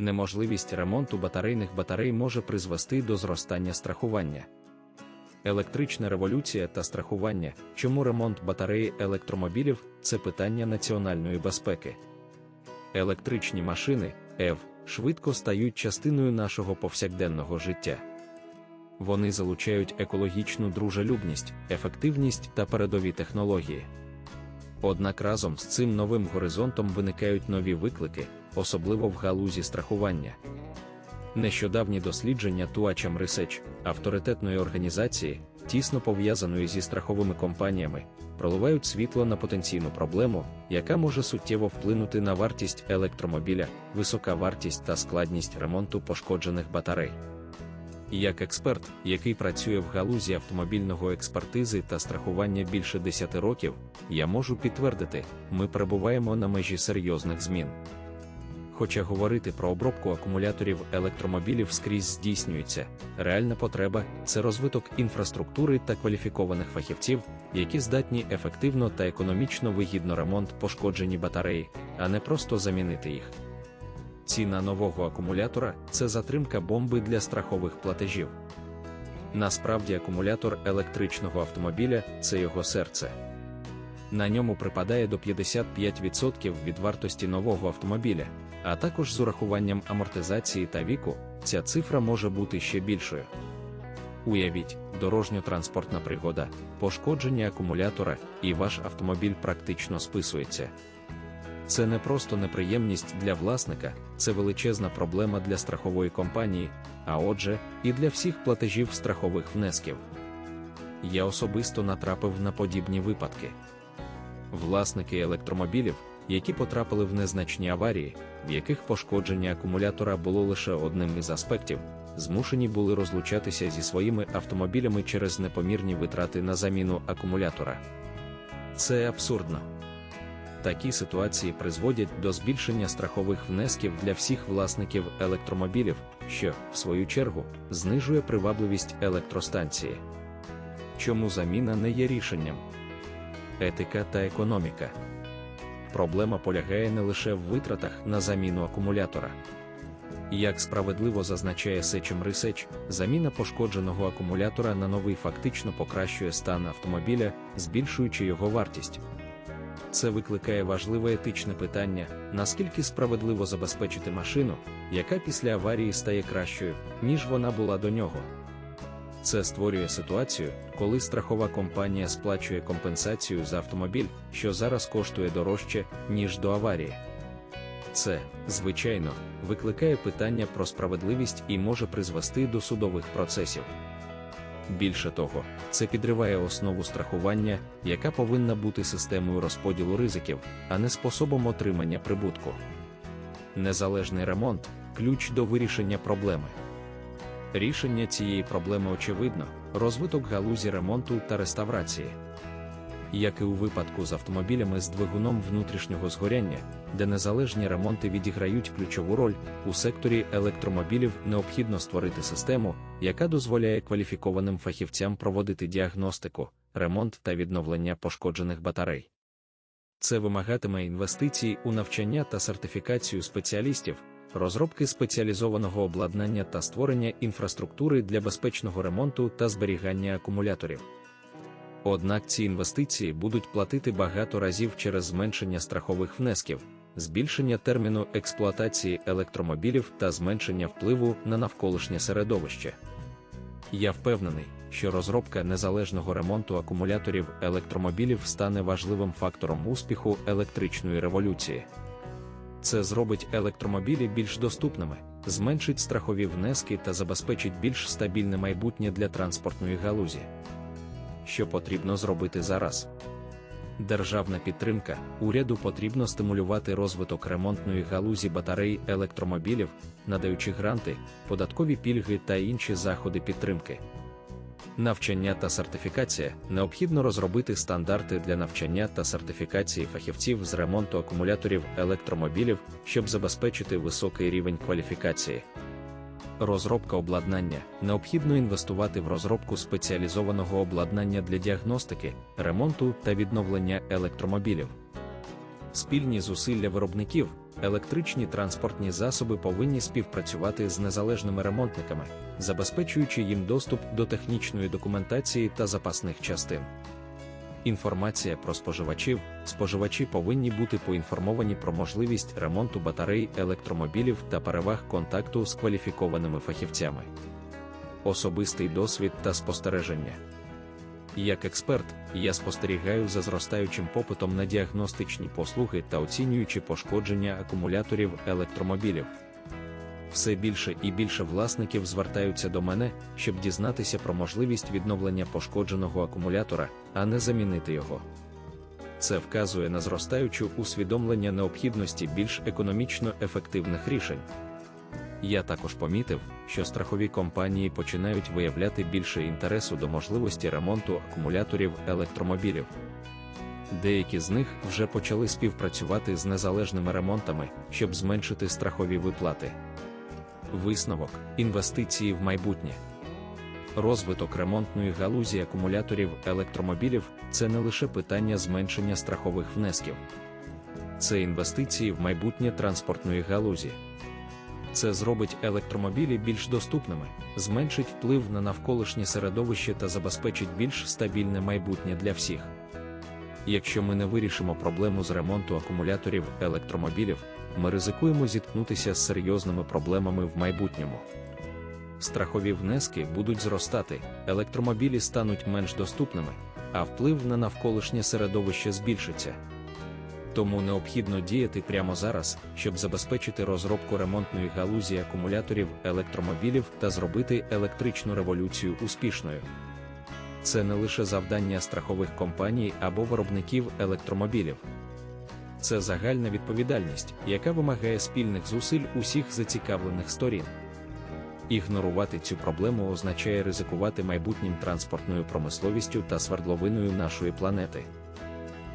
Неможливість ремонту батарейних батарей може призвести до зростання страхування. Електрична революція та страхування, чому ремонт батареї електромобілів це питання національної безпеки. Електричні машини ЕВ швидко стають частиною нашого повсякденного життя. Вони залучають екологічну дружелюбність, ефективність та передові технології. Однак разом з цим новим горизонтом виникають нові виклики, особливо в галузі страхування. Нещодавні дослідження Tuacham Research, авторитетної організації, тісно пов'язаної зі страховими компаніями, проливають світло на потенційну проблему, яка може суттєво вплинути на вартість електромобіля, висока вартість та складність ремонту пошкоджених батарей. Як експерт, який працює в галузі автомобільного експертизи та страхування більше 10 років, я можу підтвердити, ми перебуваємо на межі серйозних змін. Хоча говорити про обробку акумуляторів електромобілів скрізь здійснюється, реальна потреба це розвиток інфраструктури та кваліфікованих фахівців, які здатні ефективно та економічно вигідно ремонт пошкоджені батареї, а не просто замінити їх. Ціна нового акумулятора це затримка бомби для страхових платежів. Насправді, акумулятор електричного автомобіля це його серце. На ньому припадає до 55% від вартості нового автомобіля, а також з урахуванням амортизації та віку, ця цифра може бути ще більшою. Уявіть, дорожньо-транспортна пригода, пошкодження акумулятора, і ваш автомобіль практично списується. Це не просто неприємність для власника, це величезна проблема для страхової компанії, а отже, і для всіх платежів страхових внесків. Я особисто натрапив на подібні випадки. Власники електромобілів, які потрапили в незначні аварії, в яких пошкодження акумулятора було лише одним із аспектів, змушені були розлучатися зі своїми автомобілями через непомірні витрати на заміну акумулятора. Це абсурдно. Такі ситуації призводять до збільшення страхових внесків для всіх власників електромобілів, що, в свою чергу, знижує привабливість електростанції. Чому заміна не є рішенням? Етика та економіка. Проблема полягає не лише в витратах на заміну акумулятора. Як справедливо зазначає Сечем Research, заміна пошкодженого акумулятора на новий фактично покращує стан автомобіля, збільшуючи його вартість. Це викликає важливе етичне питання, наскільки справедливо забезпечити машину, яка після аварії стає кращою, ніж вона була до нього. Це створює ситуацію, коли страхова компанія сплачує компенсацію за автомобіль, що зараз коштує дорожче, ніж до аварії. Це, звичайно, викликає питання про справедливість і може призвести до судових процесів. Більше того, це підриває основу страхування, яка повинна бути системою розподілу ризиків, а не способом отримання прибутку. Незалежний ремонт ключ до вирішення проблеми. Рішення цієї проблеми очевидно, розвиток галузі ремонту та реставрації. Як і у випадку з автомобілями з двигуном внутрішнього згоряння, де незалежні ремонти відіграють ключову роль, у секторі електромобілів необхідно створити систему, яка дозволяє кваліфікованим фахівцям проводити діагностику, ремонт та відновлення пошкоджених батарей. Це вимагатиме інвестицій у навчання та сертифікацію спеціалістів, розробки спеціалізованого обладнання та створення інфраструктури для безпечного ремонту та зберігання акумуляторів. Однак ці інвестиції будуть платити багато разів через зменшення страхових внесків, збільшення терміну експлуатації електромобілів та зменшення впливу на навколишнє середовище. Я впевнений, що розробка незалежного ремонту акумуляторів електромобілів стане важливим фактором успіху електричної революції. Це зробить електромобілі більш доступними, зменшить страхові внески та забезпечить більш стабільне майбутнє для транспортної галузі. Що потрібно зробити зараз? Державна підтримка уряду потрібно стимулювати розвиток ремонтної галузі батарей електромобілів, надаючи гранти, податкові пільги та інші заходи підтримки. Навчання та сертифікація необхідно розробити стандарти для навчання та сертифікації фахівців з ремонту акумуляторів електромобілів, щоб забезпечити високий рівень кваліфікації. Розробка обладнання необхідно інвестувати в розробку спеціалізованого обладнання для діагностики, ремонту та відновлення електромобілів. Спільні зусилля виробників, електричні транспортні засоби повинні співпрацювати з незалежними ремонтниками, забезпечуючи їм доступ до технічної документації та запасних частин. Інформація про споживачів. Споживачі повинні бути поінформовані про можливість ремонту батарей електромобілів та переваг контакту з кваліфікованими фахівцями. Особистий досвід та спостереження. Як експерт, я спостерігаю за зростаючим попитом на діагностичні послуги та оцінюючи пошкодження акумуляторів електромобілів. Все більше і більше власників звертаються до мене, щоб дізнатися про можливість відновлення пошкодженого акумулятора, а не замінити його. Це вказує на зростаючу усвідомлення необхідності більш економічно ефективних рішень. Я також помітив, що страхові компанії починають виявляти більше інтересу до можливості ремонту акумуляторів електромобілів. Деякі з них вже почали співпрацювати з незалежними ремонтами, щоб зменшити страхові виплати. Висновок інвестиції в майбутнє. Розвиток ремонтної галузі акумуляторів електромобілів це не лише питання зменшення страхових внесків, це інвестиції в майбутнє транспортної галузі. Це зробить електромобілі більш доступними, зменшить вплив на навколишнє середовище та забезпечить більш стабільне майбутнє для всіх. Якщо ми не вирішимо проблему з ремонту акумуляторів електромобілів, ми ризикуємо зіткнутися з серйозними проблемами в майбутньому. Страхові внески будуть зростати, електромобілі стануть менш доступними, а вплив на навколишнє середовище збільшиться. Тому необхідно діяти прямо зараз, щоб забезпечити розробку ремонтної галузі акумуляторів електромобілів та зробити електричну революцію успішною. Це не лише завдання страхових компаній або виробників електромобілів. Це загальна відповідальність, яка вимагає спільних зусиль усіх зацікавлених сторін. Ігнорувати цю проблему означає ризикувати майбутнім транспортною промисловістю та свердловиною нашої планети.